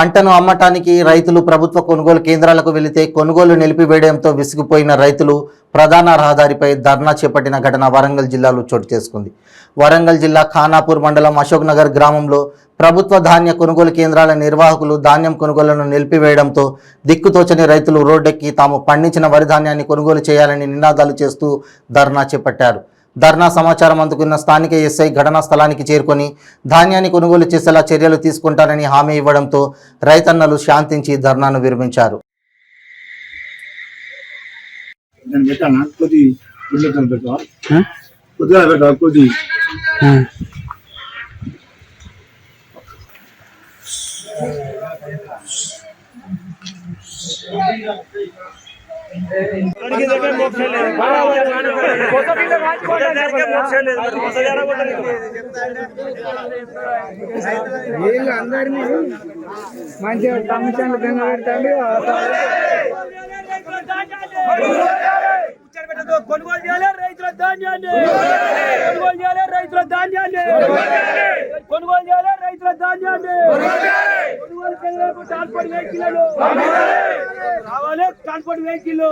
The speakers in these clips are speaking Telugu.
పంటను అమ్మటానికి రైతులు ప్రభుత్వ కొనుగోలు కేంద్రాలకు వెళితే కొనుగోలు నిలిపివేయడంతో విసిగిపోయిన రైతులు ప్రధాన రహదారిపై ధర్నా చేపట్టిన ఘటన వరంగల్ జిల్లాలో చోటు చేసుకుంది. వరంగల్ జిల్లా ఖానాపూర్ మండలం అశోక్ నగర్ గ్రామంలో ప్రభుత్వ ధాన్య కొనుగోలు కేంద్రాల నిర్వాహకులు ధాన్యం కొనుగోలును నిలిపివేయడంతో దిక్కుతోచని రైతులు రోడ్డెక్కి తాము పండించిన వరి ధాన్యాన్ని కొనుగోలు చేయాలని నినాదాలు చేస్తూ ధర్నా చేపట్టారు. ధర్నా సమాచారం అందుకున్న స్థానిక ఎస్ఐ ఘటనా స్థలానికి చేరుకొని ధాన్యాన్ని కొనుగోలు చేసేలా చర్యలు తీసుకుంటారని హామీ ఇవ్వడంతో రైతన్నలు శాంతించి ధర్నాను విరమించారు. నేను వీళ్ళు అందరినీ మంచిగా కమిషన్లు కింద పెడతాడు కొనుగోలు చేయాలి రైతుల ధాన్యాన్ని కొనుగోలు చేయాలి రైతుల ధాన్యాన్ని. కొనుగోలు చేయాలి రైతుల ధాన్యాన్ని. కొనుగోలు ట్రాన్స్పోర్ట్ వెహికల్ రావాలి. ట్రాన్స్పోర్ట్ వెహికల్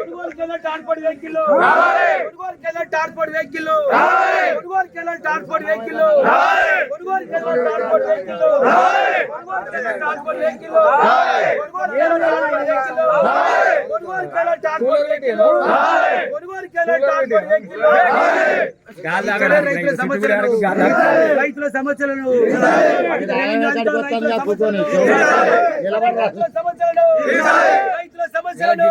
కొనుగోలు కేంద్ర ట్రాన్స్పోర్ట్ వెహికల్ కొనుగోలు కేంద్ర ట్రాన్స్పోర్ట్ వెహికల్ కొనుగోలు కేంద్ర ట్రాన్స్పోర్ట్ వెహికల్ కొనుగోలు కేంద్ర ట్రాన్స్పోర్ట్ వెహికల్ కొనుగోలు ట్రాన్స్పోర్ట్ వెహికల్ కొనుగోలు ట్రాన్స్పోర్ట్ వెహికల్ రైతుల సమస్యలను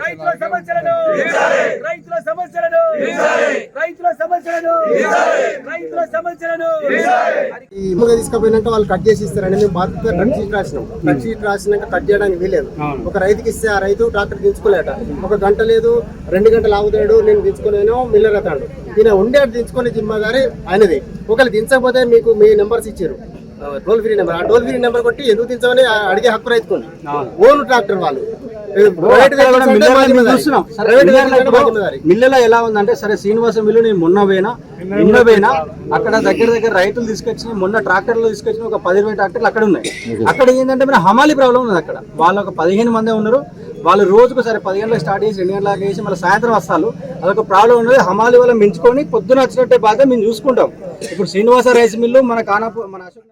రైతుల సమస్యలను రైతుల సమస్యలను రైతుల సమస్యలను తీసుకుపోయినాక వాళ్ళు కట్ చేసి ఇస్తారని మేము బాధ్యత కట్ షీట్ రాసినాం. కట్ షీట్ రాసినాక కట్ చేయడానికి వీలేదు ఒక రైతుకి ఇస్తే ఆ రైతు ట్రాక్టర్ దించుకోలేట. ఒక గంట లేదు రెండు గంటలు ఆగుతాడు నేను దించుకోలేను మిల్లర్ అవుతాడు. ఈయన ఉండే దించుకునే జిమ్మదారి ఆయనది. ఒకవేళ దించకపోతే మీకు మీ నెంబర్స్ ఇచ్చారు. Toll free number. ఆ టోల్ ఫ్రీ నెంబర్ కొట్టి ఎందుకు దించమని అడిగే హక్కు రైతుకుంది. ఓన్ ట్రాక్టర్ వాళ్ళు. మిల్లులో ఎలా ఉందంటే సరే శ్రీనివాసం మిల్లు నేను మొన్న పోయినా నిన్న పోయినా అక్కడ దగ్గర దగ్గర రైతులు తీసుకొచ్చి మొన్న ట్రాక్టర్లు తీసుకొచ్చిన ఒక పది ఇరవై ట్రాక్టర్లు అక్కడ ఉన్నాయి. అక్కడ ఏంటంటే మన హమాలి ప్రాబ్లం ఉంది అక్కడ. వాళ్ళు ఒక పదిహేను మందే ఉన్నారు. వాళ్ళు రోజుకు సరే పది గంటలకు స్టార్ట్ చేసి రెండు గంటలకు వేసి మళ్ళీ సాయంత్రం వస్తారు. అదొక ప్రాబ్లం ఉన్నది. హమాలి వల్ల మించుకొని పొద్దున వచ్చినట్టే బాధ మేము చూసుకుంటాం. ఇప్పుడు శ్రీనివాస రైస్ మిల్లు మన కానాపూర్ మన అశోక్